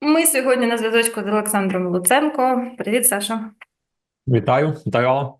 Ми сьогодні на зв'язочку з Олександром Луценко. Привіт, Саша. Вітаю, вітаю,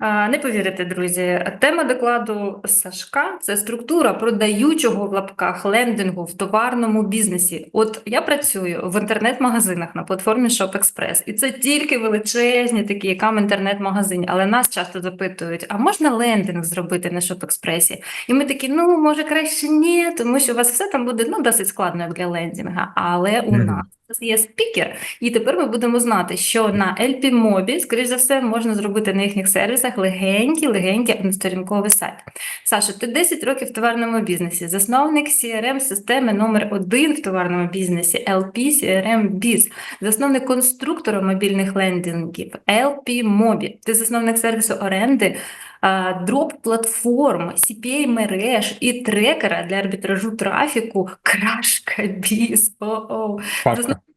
Не повірите, друзі, тема докладу Сашка це структура продаючого в лапках лендингу в товарному бізнесі. От я працюю в інтернет-магазинах на платформі ShopExpress, і це тільки величезні такі, якам інтернет-магазині. Але нас часто запитують: а можна лендинг зробити на ShopExpress? І ми такі, ну може краще ні, тому що у вас все там буде ну досить складно як для лендінга. Але у Мгм. Є спікер, і тепер ми будемо знати, що на LP Mobі, скоріш за все, можна зробити на їхніх сервісах легенький, легенький односторінковий сайт. Саша, ти 10 років в товарному бізнесі, засновник CRM системи номер один в товарному бізнесі LP CRM Biz, засновник конструктора мобільних лендингів LP Mobi. Ти засновник сервісу оренди. Дроп-платформ, CPA мереж і трекера для арбітражу трафіку Крашка Біз.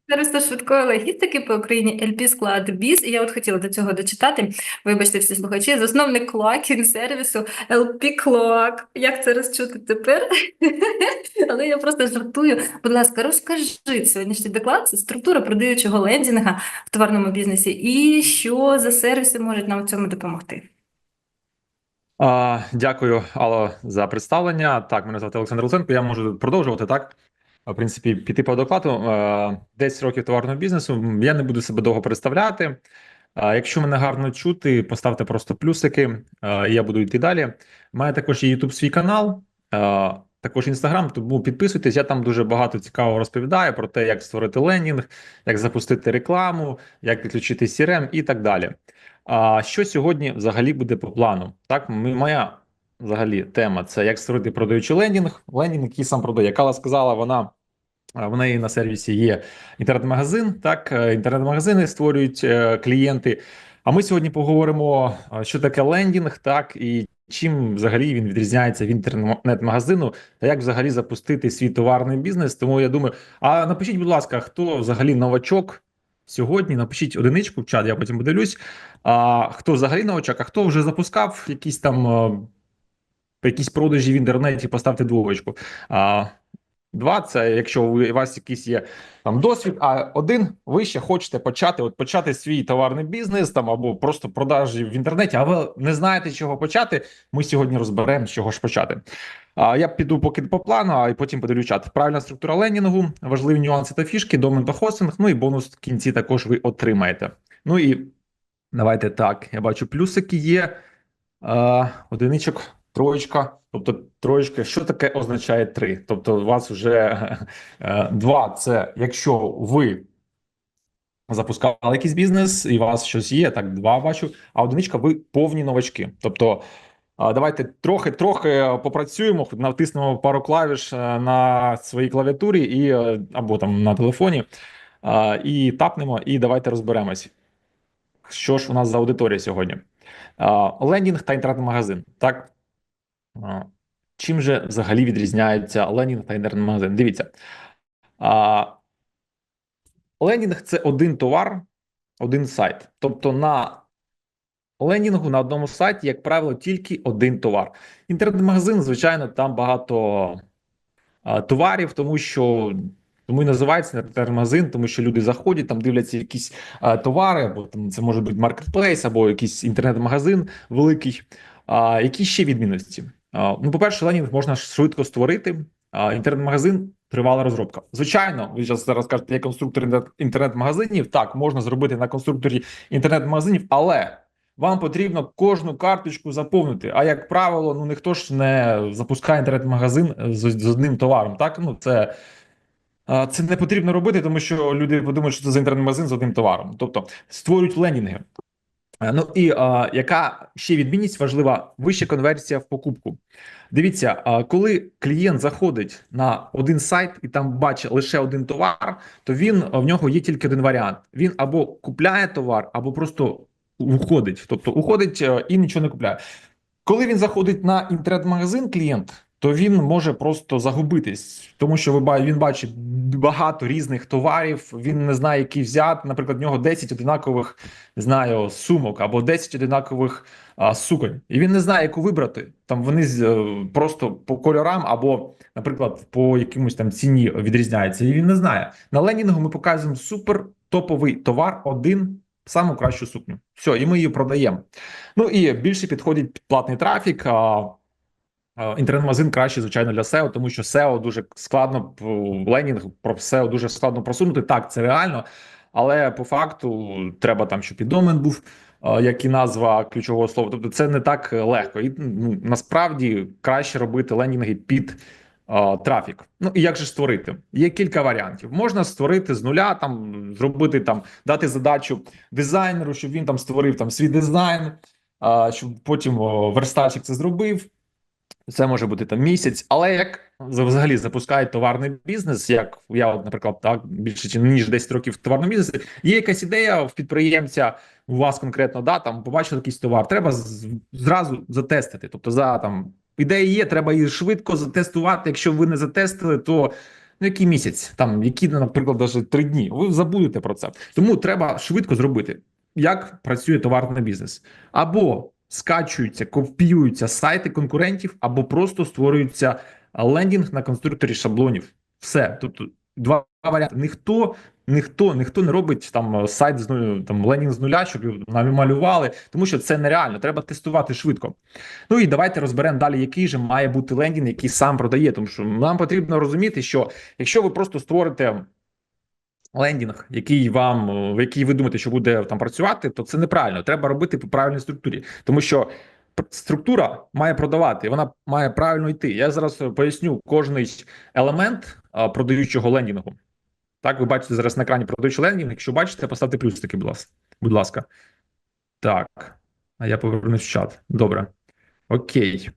Сервісу швидкої логістики по Україні LP Склад Біз. І я от хотіла до цього дочитати. Вибачте, всі слухачі, засновник клоакін сервісу LP Клоак. Як це розчути тепер? Але я просто жартую. Будь ласка, розкажи сьогоднішній доклад, це структура продаючого лендінга в товарному бізнесі і що за сервіси можуть нам в цьому допомогти. А, дякую, Алло, за представлення. Так, мене звати Олександр Луценко. Я можу продовжувати так. В принципі, піти по докладу. Е, 10 років товарного бізнесу. Я не буду себе довго представляти. Якщо мене гарно чути, поставте просто плюсики, і я буду йти далі. Мене також є YouTube свій канал, також Instagram, тому підписуйтесь. Я там дуже багато цікавого розповідаю про те, як створити лендінг, як запустити рекламу, як підключити CRM і так далі. А що сьогодні взагалі буде по плану? Так, моя взагалі тема це як створити продаючий лендінг. Лендінг, який сам продає. Як Алла сказала, вона в неї на сервісі є інтернет-магазин. Так, е, інтернет-магазини створюють е, клієнти. А ми сьогодні поговоримо, що таке лендінг, так і чим взагалі він відрізняється від інтернет-магазину, та як взагалі запустити свій товарний бізнес. Тому я думаю, а напишіть, будь ласка, хто взагалі новачок сьогодні? Напишіть одиничку в чат, я потім подивлюсь. А хто взагалі новачок, а хто вже запускав якісь там е, якісь продажі в інтернеті, поставте двоєчку. А два це якщо у вас якийсь є там досвід, а один ви ще хочете почати, от почати свій товарний бізнес там або просто продажі в інтернеті, а ви не знаєте, чого почати. Ми сьогодні розберемо, з чого ж почати. Я піду поки по плану, а потім подивлю чат. Правильна структура ленінгу, важливі нюанси та фішки, домен та хостинг. Ну і бонус в кінці також ви отримаєте. Ну і Давайте так. Я бачу, плюсики є. Одиничок, троєчка. Тобто, троєчка, що таке означає три? Тобто, у вас вже е, два це якщо ви запускали якийсь бізнес, і у вас щось є, так, два бачу. А одиничка, ви повні новачки. Тобто, давайте трохи трохи попрацюємо, натиснемо пару клавіш е, на своїй клавіатурі і е, або там на телефоні, е, і тапнемо, і давайте розберемось. Що ж у нас за аудиторія сьогодні? Лендінг та інтернет-магазин. Так. Чим же взагалі відрізняється лендінг та інтернет-магазин? Дивіться. Лендінг це один товар, один сайт. Тобто на лендінгу на одному сайті, як правило, тільки один товар. Інтернет-магазин, звичайно, там багато а, товарів, тому що тому і називається інтернет-магазин, тому що люди заходять, там дивляться якісь а, товари, або там це може бути маркетплейс, або якийсь інтернет-магазин великий. А, які ще відмінності? А, ну, по-перше, ленінг можна швидко створити. А, інтернет-магазин тривала розробка. Звичайно, ви зараз зараз кажете, я конструктор інтер- інтернет-магазинів. Так, можна зробити на конструкторі інтернет-магазинів, але вам потрібно кожну карточку заповнити. А як правило, ну ніхто ж не запускає інтернет-магазин з, з одним товаром. Так, ну це. Це не потрібно робити, тому що люди подумають, що це за інтернет-магазин з одним товаром. Тобто створюють ленінги. Е, Ну і а, яка ще відмінність важлива? Вища конверсія в покупку. Дивіться, а, коли клієнт заходить на один сайт і там бачить лише один товар, то він в нього є тільки один варіант: він або купляє товар, або просто уходить. Тобто уходить е, і нічого не купляє. Коли він заходить на інтернет-магазин, клієнт то він може просто загубитись, тому що ви він бачить багато різних товарів. Він не знає, який взяти. Наприклад, в нього 10 одинакових не знаю, сумок або 10 одинакових а, суконь, і він не знає, яку вибрати. Там вони е, просто по кольорам або, наприклад, по якомусь там ціні відрізняються. І він не знає. На ленінгу ми показуємо супер топовий товар, один саму кращу сукню. Все, і ми її продаємо. Ну і більше підходить платний трафік. А, Інтернет-магазин краще, звичайно, для SEO, тому що SEO дуже складно ленінг про SEO дуже складно просунути. Так, це реально, але по факту треба там, щоб і домен був, як і назва ключового слова. Тобто, це не так легко. І ну, насправді краще робити ленінги під трафік. Ну і як же створити? Є кілька варіантів. Можна створити з нуля, там зробити там, дати задачу дизайнеру, щоб він там створив там свій дизайн, а, щоб потім о, верстальщик це зробив. Це може бути там місяць, але як взагалі запускають товарний бізнес, як я, от, наприклад, так більше ніж 10 років в товарному бізнесі, є якась ідея в підприємця, у вас конкретно, да, там побачили якийсь товар, треба зразу затестити. Тобто, за там ідея є, треба її швидко затестувати. Якщо ви не затестили, то ну який місяць, там які, наприклад, навіть три дні. Ви забудете про це. Тому треба швидко зробити. Як працює товарний бізнес, або скачуються, копіюються сайти конкурентів, або просто створюється лендінг на конструкторі шаблонів. Все, тобто два варіанти. Ніхто, ніхто, ніхто не робить там сайт з нуля, там лендінг з нуля, щоб його намалювали, тому що це нереально. Треба тестувати швидко. Ну і давайте розберемо далі, який же має бути лендінг, який сам продає. Тому що нам потрібно розуміти, що якщо ви просто створите лендінг, який вам е, який ви думаєте, що буде там працювати, то це неправильно. Треба робити по правильній структурі, тому що структура має продавати, вона має правильно йти. Я зараз е, поясню кожний елемент продаючого лендінгу. Так, ви бачите зараз на екрані продаю членів. Якщо бачите, поставте плюсики, будь ласка. Будь ласка. Так. А я повернусь в чат. Добре. Окей.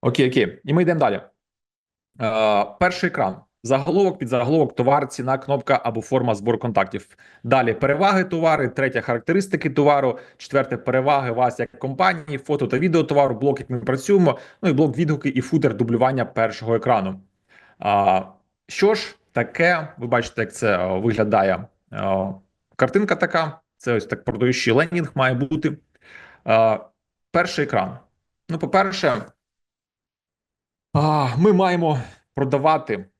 Окей, окей. І ми йдемо далі. Е, перший екран. Заголовок, підзаголовок, товар, ціна, кнопка або форма збору контактів. Далі переваги товари, третя характеристики товару, четверте переваги вас як компанії, фото та відео товару, блок, як ми працюємо. Ну і блок відгуки і футер дублювання першого екрану. А, що ж таке? Ви бачите, як це виглядає. Е, картинка така. Це ось так продаючий ленінг має бути. Е, перший екран. Ну, по-перше, а, ми маємо продавати, а,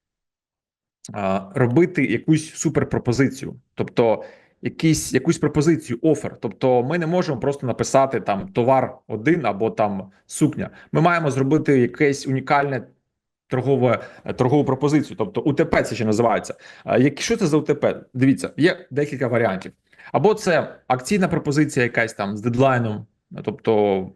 робити якусь суперпропозицію, тобто якісь, якусь пропозицію, офер. Тобто, ми не можемо просто написати там товар один або там сукня. Ми маємо зробити якесь унікальне торгове торгову пропозицію. Тобто УТП це ще називається. Як- Що це за УТП? Дивіться, є декілька варіантів. Або це акційна пропозиція, якась там з дедлайном, тобто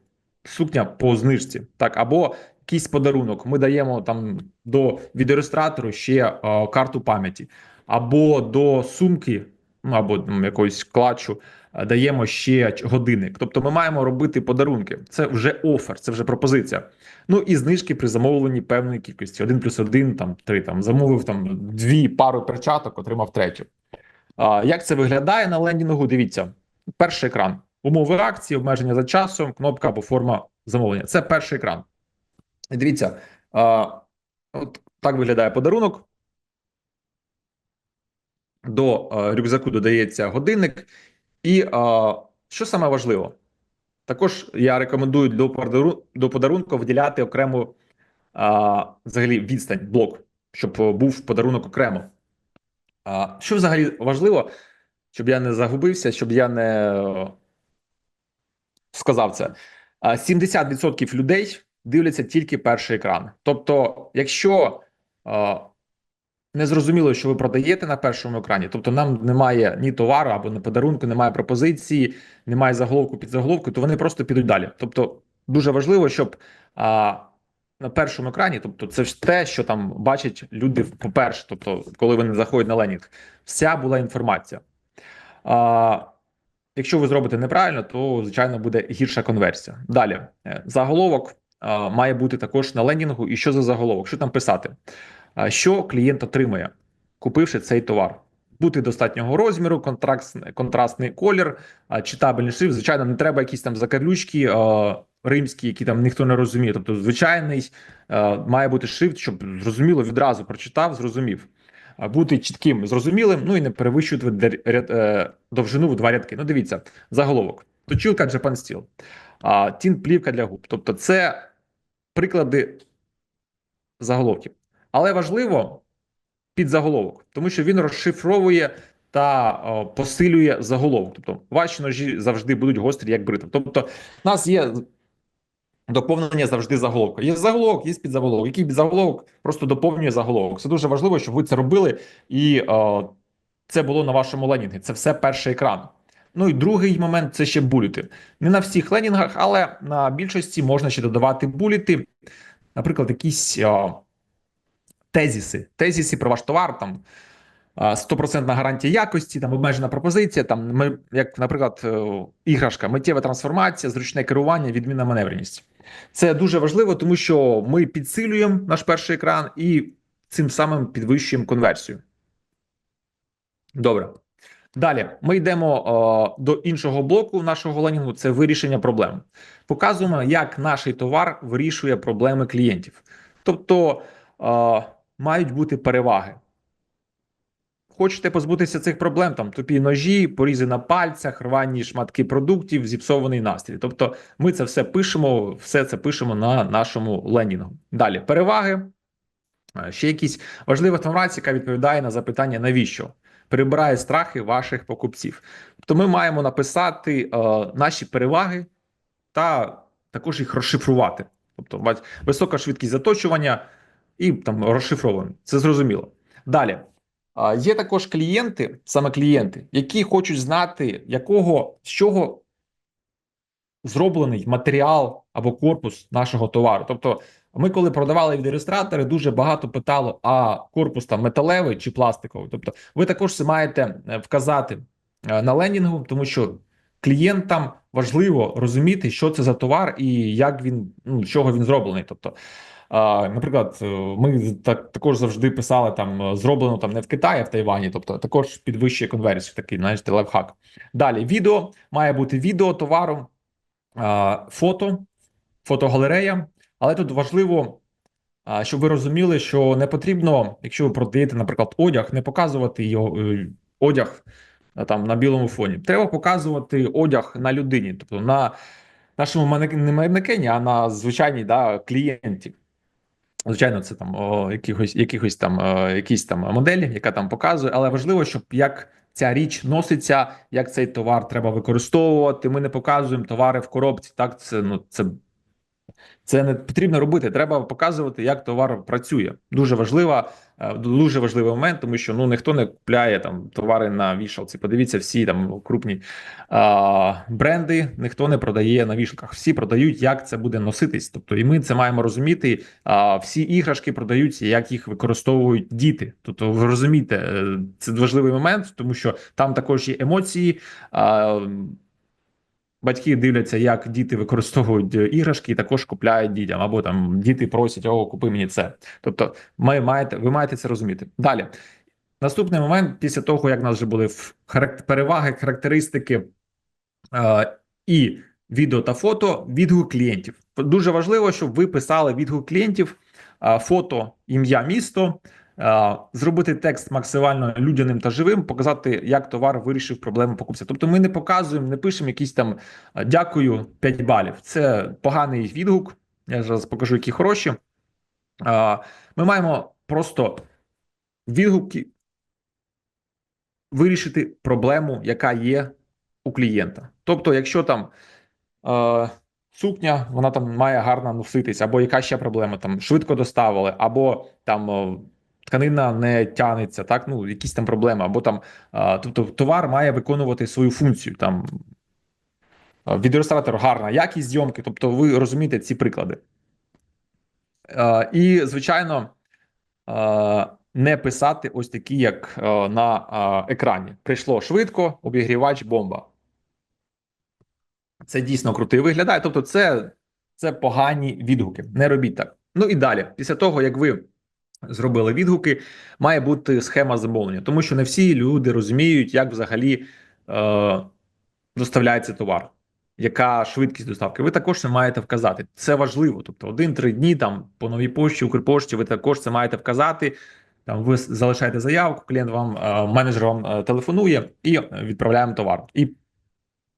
сукня по знижці, так, або якийсь подарунок. Ми даємо там до відеореєстратору ще е, карту пам'яті, або до сумки, ну або там, якоїсь клатчу, е, даємо ще годинник. Тобто ми маємо робити подарунки. Це вже офер, це вже пропозиція. Ну і знижки при замовленні певної кількості: один плюс один, там три там замовив там дві пари перчаток, отримав третю. А, як це виглядає на лендінгу? Дивіться, перший екран. Умови акції, обмеження за часом, кнопка або форма замовлення. Це перший екран. Дивіться, а, от так виглядає подарунок. До а, рюкзаку додається годинник. І а, що саме важливо? Також я рекомендую до подарунку, до подарунку виділяти окрему а, взагалі відстань, блок, щоб був подарунок окремо. А, що взагалі важливо, щоб я не загубився, щоб я не сказав це. 70% людей дивляться тільки перший екран. Тобто, якщо е, не зрозуміло, що ви продаєте на першому екрані, тобто нам немає ні товару або не подарунку, немає пропозиції, немає заголовку під заголовку, то вони просто підуть далі. Тобто, дуже важливо, щоб а, на першому екрані, тобто, це ж те, що там бачать люди по-перше, тобто, коли вони заходять на ленінг, вся була інформація. А, Якщо ви зробите неправильно, то звичайно буде гірша конверсія. Далі е, заголовок має бути також на ленінгу. І що за заголовок? Що там писати? Що клієнт отримає, купивши цей товар? бути достатнього розміру, контракт, контрастний колір, читабельний шрифт. Звичайно, не треба якісь там закарлючки римські, які там ніхто не розуміє. Тобто, звичайний має бути шрифт, щоб зрозуміло відразу прочитав, зрозумів. Бути чітким, зрозумілим, ну і не перевищувати е, довжину в два рядки. Ну, дивіться, заголовок. Точилка Japan Steel, тін плівка для губ. Тобто, це приклади заголовків. Але важливо підзаголовок, тому що він розшифровує та о, посилює заголовок. Тобто ваші ножі завжди будуть гострі, як бритва. Тобто, в нас є доповнення завжди заголовка. Є заголовок, є підзаголовок. Який підзаголовок просто доповнює заголовок. Це дуже важливо, щоб ви це робили, і о, це було на вашому ленінгі. Це все перший екран. Ну і другий момент це ще буліти. Не на всіх ленінгах, але на більшості можна ще додавати буліти. Наприклад, якісь о, тезіси. Тезіси про ваш товар, там а, стопроцентна гарантія якості, там обмежена пропозиція, там ми, як, наприклад, е, іграшка, миттєва трансформація, зручне керування, відмінна маневреність. Це дуже важливо, тому що ми підсилюємо наш перший екран і цим самим підвищуємо конверсію. Добре. Далі ми йдемо е, до іншого блоку нашого ленінгу. Це вирішення проблем. Показуємо, як наш товар вирішує проблеми клієнтів. Тобто е, мають бути переваги. Хочете позбутися цих проблем, там тупі ножі, порізи на пальцях, рвані шматки продуктів, зіпсований настрій. Тобто, ми це все пишемо, все це пишемо на нашому ленінгу. Далі переваги. Е, Ще якісь важлива інформація, яка відповідає на запитання, навіщо прибирає страхи ваших покупців. Тобто, ми маємо написати е, наші переваги та також їх розшифрувати. Тобто, висока швидкість заточування і там розшифровано. Це зрозуміло. Далі. А, Є також клієнти, саме клієнти, які хочуть знати, якого з чого зроблений матеріал або корпус нашого товару. Тобто, ми, коли продавали від реєстратори, дуже багато питало: а корпус там металевий чи пластиковий. Тобто, ви також маєте е, вказати е, на ленінгу, тому що клієнтам важливо розуміти, що це за товар і як він ну з чого він зроблений. Тобто, наприклад, е, ми так також завжди писали там зроблено там не в Китаї, а в Тайвані, тобто також підвищує конверсію, такий знаєш, лайфхак. Далі відео має бути відео товару, фото, фотогалерея. Але тут важливо, щоб ви розуміли, що не потрібно, якщо ви продаєте, наприклад, одяг, не показувати його е, одяг там на білому фоні. Треба показувати одяг на людині, тобто на нашому манек- не манекені, а на звичайній да, клієнті. Звичайно, це там о, якихось, якихось там е, якісь там моделі, яка там показує, але важливо, щоб як ця річ носиться, як цей товар треба використовувати. Ми не показуємо товари в коробці. Так, це ну це, це не потрібно робити. Треба показувати, як товар працює. Дуже важлива, е, дуже важливий момент, тому що ну ніхто не купляє там товари на вішалці. Подивіться, всі там крупні а, бренди, ніхто не продає на вішалках. Всі продають, як це буде носитись. Тобто, і ми це маємо розуміти. А всі іграшки продаються, як їх використовують діти. Тобто, ви розумієте, е, це важливий момент, тому що там також є емоції. А, Батьки дивляться, як діти використовують е, іграшки, і також купляють дітям, або там діти просять, о, купи мені це. Тобто, ми маєте, ви маєте це розуміти. Далі. Наступний момент, після того, як в нас вже були переваги, характеристики е, і відео та фото, відгук клієнтів. Дуже важливо, щоб ви писали відгук клієнтів, е, фото, ім'я, місто, зробити текст максимально людяним та живим, показати, як товар вирішив проблему покупця. Тобто, ми не показуємо, не пишемо якісь там е, дякую 5 балів. Це поганий відгук. Я зараз покажу, які хороші. Е, Ми маємо просто відгуки вирішити проблему, яка є у клієнта. Тобто, якщо там е, сукня, вона там має гарно носитись, або яка ще проблема, там швидко доставили, або там е, тканина не тягнеться, так, ну, якісь там проблеми, або там, тобто товар має виконувати свою функцію. Там відеореєстратор гарна якість зйомки, тобто ви розумієте ці приклади. Е, і, звичайно, е, не писати ось такі, як е, на е, екрані. Прийшло швидко, обігрівач, бомба. Це дійсно крутий виглядає. Тобто, це, це погані відгуки. Не робіть так. Ну і далі, після того, як ви зробили відгуки, має бути схема замовлення, тому що не всі люди розуміють, як взагалі е, доставляється товар, яка швидкість доставки. Ви також це маєте вказати. Це важливо. Тобто, один-три дні там по новій пошті, Укрпошті, ви також це маєте вказати. Там ви залишаєте заявку, клієнт вам, е, менеджер вам е, телефонує і відправляємо товар. І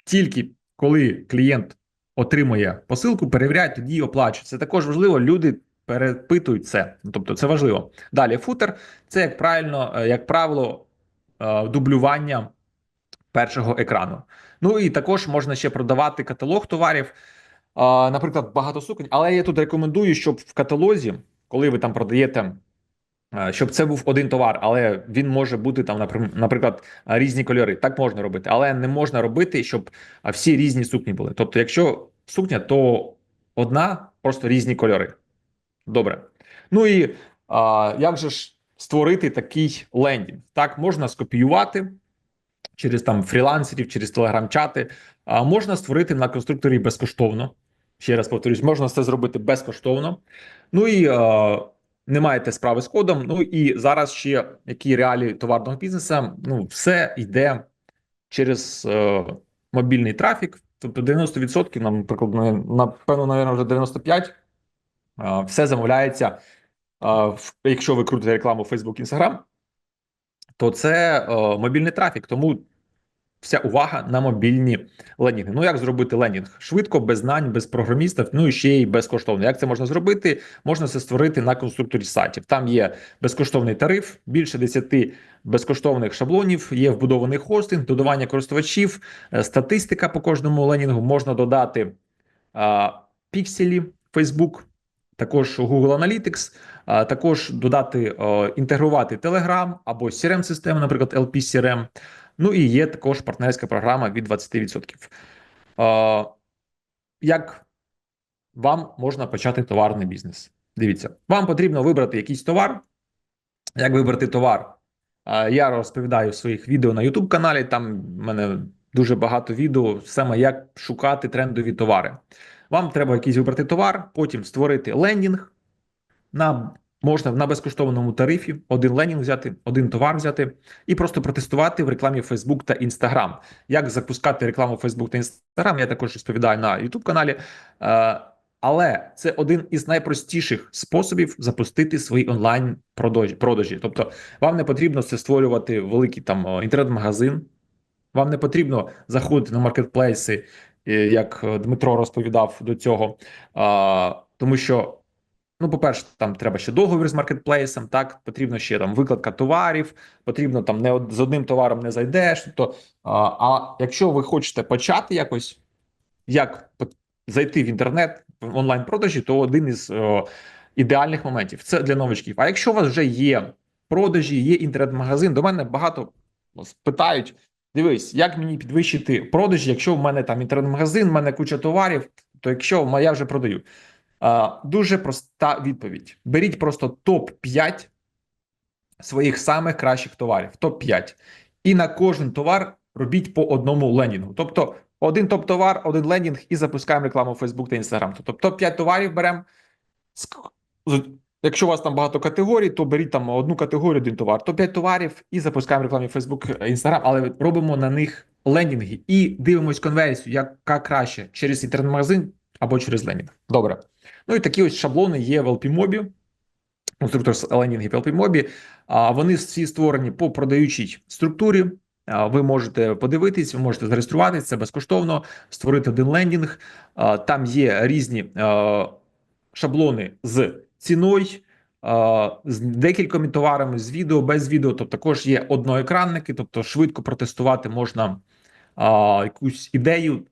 тільки коли клієнт отримує посилку, перевіряють, тоді оплачують. Це також важливо. Люди перепитують це. Тобто, це важливо. Далі футер це як правильно, е, як правило, е, дублювання першого екрану. Ну і також можна ще продавати каталог товарів, наприклад, багато суконь. Але я тут рекомендую, щоб в каталозі, коли ви там продаєте, е, щоб це був один товар, але він може бути там, наприклад, різні кольори. Так можна робити, але не можна робити, щоб всі різні сукні були. Тобто, якщо сукня, то одна, просто різні кольори. Добре. Ну і а, як же ж створити такий лендінг? Так, можна скопіювати через там фрілансерів, через телеграм-чати. А можна створити на конструкторі безкоштовно. Ще раз повторюсь, можна це зробити безкоштовно. Ну і е, не маєте справи з кодом. Ну і зараз ще які реалії товарного бізнесу. Ну, все йде через е, мобільний трафік. Тобто 90%, нам, напевно, навіть вже 95%, е, все замовляється. якщо ви крутите рекламу Facebook, Instagram, то це мобільний трафік. Тому вся увага на мобільні лендінги. Ну як зробити лендінг? Швидко, без знань, без програмістів, ну і ще й безкоштовно. Як це можна зробити? Можна це створити на конструкторі сайтів. Там є безкоштовний тариф, більше 10 безкоштовних шаблонів, є вбудований хостинг, додавання користувачів, е, статистика по кожному ленінгу. Можна додати а, пікселі, Facebook, також Google Analytics, також додати е, інтегрувати Telegram або crm систему наприклад, LP CRM. Ну і є також партнерська програма від 20%. Е, як вам можна почати товарний бізнес? Дивіться, вам потрібно вибрати якийсь товар. Як вибрати товар? Я розповідаю в своїх відео на YouTube каналі. Там в мене дуже багато відео саме як шукати трендові товари. Вам треба якийсь вибрати товар, потім створити лендінг. На можна на безкоштовному тарифі один ленінг взяти, один товар взяти і просто протестувати в рекламі Facebook та Instagram. Як запускати рекламу Facebook та Instagram, я також розповідаю на YouTube каналі. Е, але це один із найпростіших способів запустити свої онлайн продажі. Тобто, вам не потрібно це створювати великий там інтернет-магазин. Вам не потрібно заходити на маркетплейси, е, як е, Дмитро розповідав до цього, тому що. Ну, по-перше, там треба ще договір з маркетплейсом, так потрібно ще там викладка товарів, потрібно там не з одним товаром не зайдеш. Тобто, а, а якщо ви хочете почати якось, як зайти в інтернет в онлайн продажі, то один із о, ідеальних моментів це для новичків. А якщо у вас вже є продажі, є інтернет-магазин, до мене багато питають: дивись, як мені підвищити продажі, якщо в мене там інтернет-магазин, в мене куча товарів, то якщо я вже продаю. А, Дуже проста відповідь: беріть просто топ 5 своїх самих кращих товарів, топ 5 і на кожен товар робіть по одному ленінгу. Тобто, один топ-товар, один лендінг, і запускаємо рекламу в Facebook та Instagram. Тобто, топ 5 товарів беремо. Якщо у вас там багато категорій, то беріть там одну категорію, один товар, то 5 товарів і запускаємо рекламу Facebook, Instagram, але робимо на них лендінги і дивимось конверсію, яка краще через інтернет-магазин або через лендінг. Добре. Ну і такі ось шаблони є в LPMOB, конструктор лендінгів в LPMOB. А вони всі створені по продаючій структурі. Ви можете подивитись, ви можете зареєструватися безкоштовно, створити один лендінг. Там є різні шаблони з ціною, з декількома товарами, з відео, без відео. Тобто також є одноекранники, тобто швидко протестувати можна а, якусь ідею.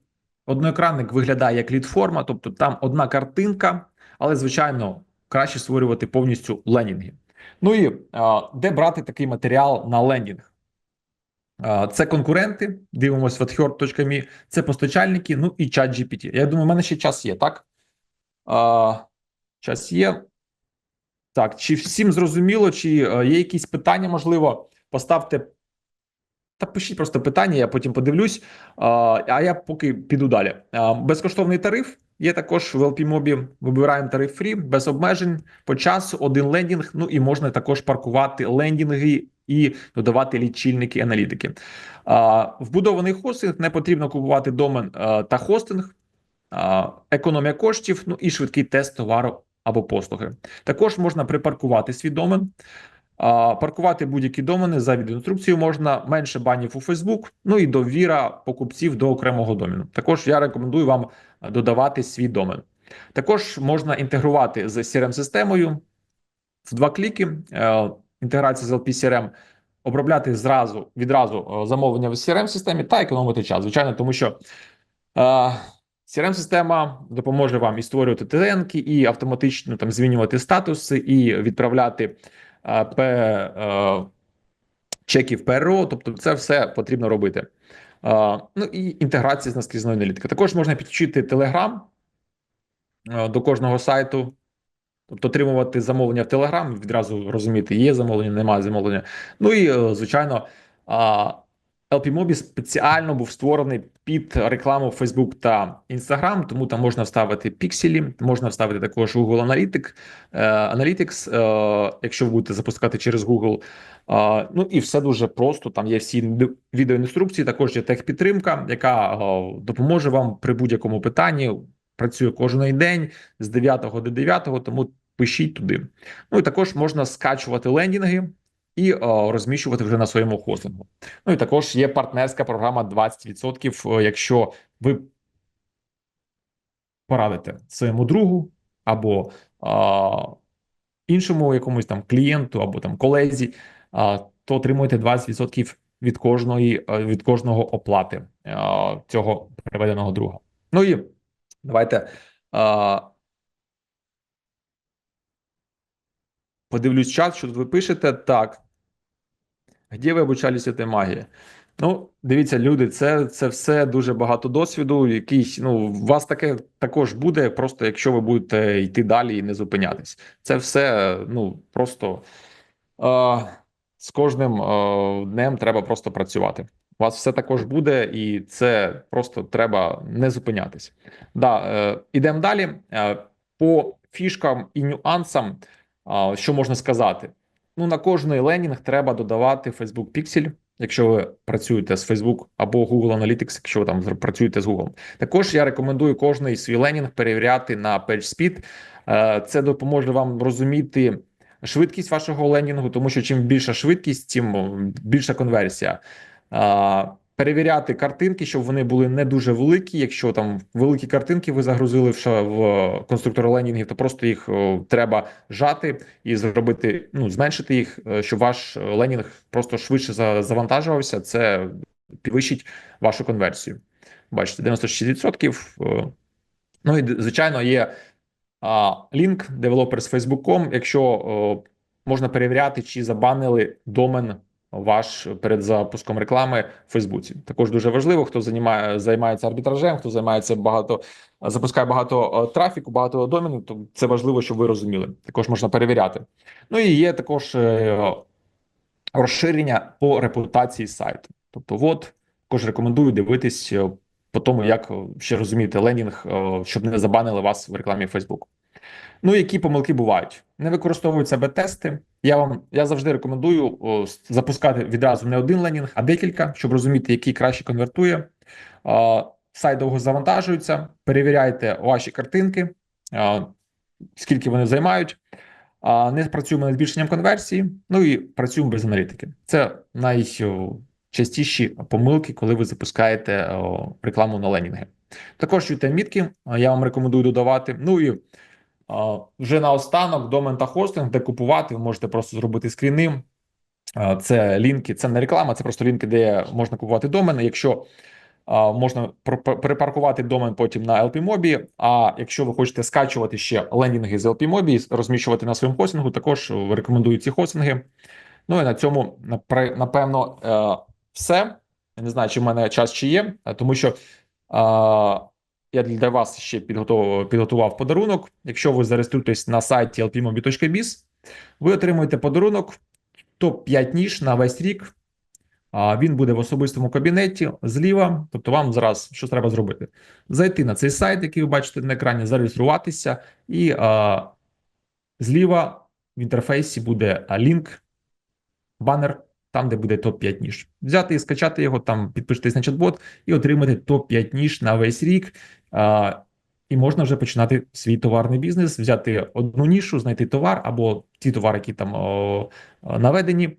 Одноекранник виглядає як лід-форма, тобто там одна картинка, але звичайно краще створювати повністю ленінги. Ну і а, де брати такий матеріал на лендінг? Це конкуренти. Дивимося в adherd.me, це постачальники, ну і чат GPT. Я думаю, в мене ще час є, так? А, час є. Так, чи всім зрозуміло, чи е, є якісь питання, можливо, поставте. Та пишіть просто питання, я потім подивлюсь. А, я поки піду далі. Безкоштовний тариф є також в LPMobі. Вибираємо тариф фрі без обмежень по часу, один лендінг. Ну і можна також паркувати лендінги і додавати лічильники аналітики. Вбудований хостинг не потрібно купувати домен та хостинг, економія коштів, ну і швидкий тест товару або послуги. Також можна припаркувати свій домен. Паркувати будь-які домени за відеоінструкцією можна менше банів у Facebook, ну і довіра покупців до окремого домену. Також я рекомендую вам додавати свій домен. Також можна інтегрувати з CRM-системою в два кліки. Е, Інтеграція з LP CRM, обробляти зразу відразу е, замовлення в CRM-системі та економити час. Звичайно, тому що е, CRM-система допоможе вам і створювати ТНки, і автоматично там змінювати статуси, і відправляти е, П, е, чеків ПРО. Тобто, це все потрібно робити. Е, ну і інтеграція з наскрізною аналітикою. Також можна підключити Telegram е, до кожного сайту. Тобто отримувати замовлення в Telegram, відразу розуміти, є замовлення, немає замовлення. Ну і е, звичайно, а, LPMobі спеціально був створений під рекламу Facebook та Instagram, тому там можна вставити пікселі, можна вставити також Google Analytics, е, Analytics, е, якщо ви будете запускати через Google. Е, Ну і все дуже просто. Там є всі відеоінструкції, також є техпідтримка, яка допоможе вам при будь-якому питанні. Працює кожен день з 9 до 9, тому пишіть туди. Ну і також можна скачувати лендінги і розміщувати вже на своєму хостингу. Ну і також є партнерська програма 20%, е, якщо ви порадите своєму другу або а, іншому якомусь там клієнту або там колезі, а, то отримуєте 20% від кожної е, від кожного оплати а, цього приведеного друга. Ну і давайте а, подивлюсь чат, що тут ви пишете. Так. Де ви обучались этой магії? Ну, дивіться, люди, це, це все дуже багато досвіду. Якийсь, ну, у вас таке також буде, просто якщо ви будете йти далі і не зупинятись. Це все, ну, просто е, з кожним е, днем треба просто працювати. У вас все також буде, і це просто треба не зупинятись. Да, е, ідемо далі. Е, по фішкам і нюансам, що можна сказати? Ну, на кожний ленінг треба додавати Facebook Pixel, якщо ви працюєте з Facebook або Google Analytics, якщо ви там працюєте з Google. Також я рекомендую кожний свій ленінг перевіряти на PageSpeed. Е, Це допоможе вам розуміти швидкість вашого ленінгу, тому що чим більша швидкість, тим більша конверсія. Е, Перевіряти картинки, щоб вони були не дуже великі. Якщо там великі картинки ви загрузили в, конструктор ленінгів, то просто їх треба жати і зробити, ну зменшити їх, е, щоб ваш ленінг просто швидше за- завантажувався. Це підвищить вашу конверсію. Бачите, 96%. е. Ну і звичайно, є лінк developers Facebook.com, якщо о, можна перевіряти, чи забанили домен ваш перед запуском реклами в Фейсбуці. Також дуже важливо, хто займає, займається арбітражем, хто займається багато, запускає багато е, трафіку, багато доменів, то це важливо, щоб ви розуміли. Також можна перевіряти. Ну і є також е, розширення по репутації сайту. Тобто, от також рекомендую дивитись е, по тому, як ще розуміти ленінг, е, щоб не забанили вас в рекламі Facebook. Ну, які помилки бувають? Не використовуються б-тести. Я вам я завжди рекомендую о, запускати відразу не один ленінг, а декілька, щоб розуміти, який краще конвертує. А, сайт довго завантажується. Перевіряйте ваші картинки, а, скільки вони займають. А, не працюємо над збільшенням конверсії. Ну і працюємо без аналітики. Це найчастіші помилки, коли ви запускаєте о, рекламу на ленінги. Також UTM-мітки я вам рекомендую додавати. Ну і Вже наостанок домен та хостинг, де купувати, ви можете просто зробити скріни. Це лінки, це не реклама, це просто лінки, де можна купувати домени. Якщо можна перепаркувати домен потім на LPMobі, А якщо ви хочете скачувати ще лендінги з LPMobі розміщувати на своєму хостингу, також рекомендую ці хостинги. Ну і на цьому напевно е, все. Не знаю, чи в мене час чи є, е, тому що. Я для вас ще підготував, підготував подарунок. Якщо ви зареєструєтесь на сайті lpmobi.biz, ви отримуєте подарунок топ-5 ніж на весь рік. Він буде в особистому кабінеті зліва. Тобто, вам зараз що треба зробити? Зайти на цей сайт, який ви бачите на екрані, зареєструватися, і а, зліва в інтерфейсі буде лінк, банер, там, де буде топ-5 ніж. Взяти і скачати його, там підпишитись на чат-бот і отримати топ-5 ніж на весь рік. А, і можна вже починати свій товарний бізнес, взяти одну нішу, знайти товар або ті товари, які там о, о, наведені,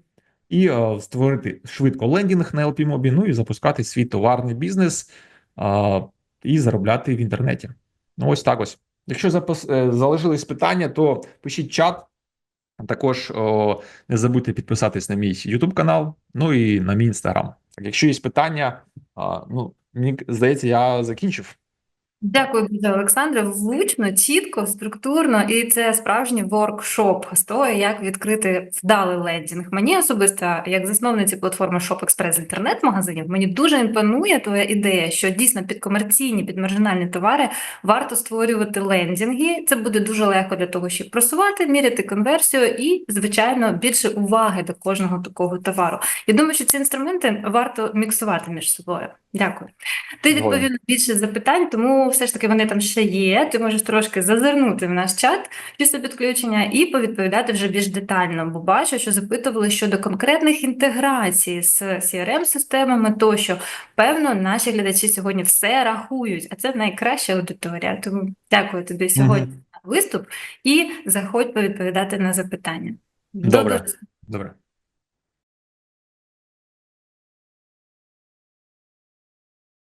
і о, створити швидко лендінг на LPMobі, ну і запускати свій товарний бізнес а, і заробляти в інтернеті. Ну, ось так ось. Якщо е, залишились питання, то пишіть чат. Також о, не забудьте підписатись на мій YouTube канал, ну і на мій Instagram. Так, якщо є питання, а, ну мені здається, я закінчив. Дякую, дуже, Олександре. Влучно, чітко, структурно, і це справжній воркшоп з того, як відкрити вдалий лендінг. Мені особисто, як засновниці платформи ShopExpress з інтернет-магазинів, мені дуже імпонує твоя ідея, що дійсно під комерційні, під маржинальні товари варто створювати лендінги. Це буде дуже легко для того, щоб просувати, міряти конверсію і, звичайно, більше уваги до кожного такого товару. Я думаю, що ці інструменти варто міксувати між собою. Дякую. Ти відповів більше запитань, тому все ж таки вони там ще є. Ти можеш трошки зазирнути в наш чат після підключення і повідповідати вже більш детально, бо бачу, що запитували щодо конкретних інтеграцій з CRM-системами тощо. Певно, наші глядачі сьогодні все рахують, а це найкраща аудиторія. Тому дякую тобі сьогодні за виступ і заходь повідповідати на запитання. До Добре. Добре.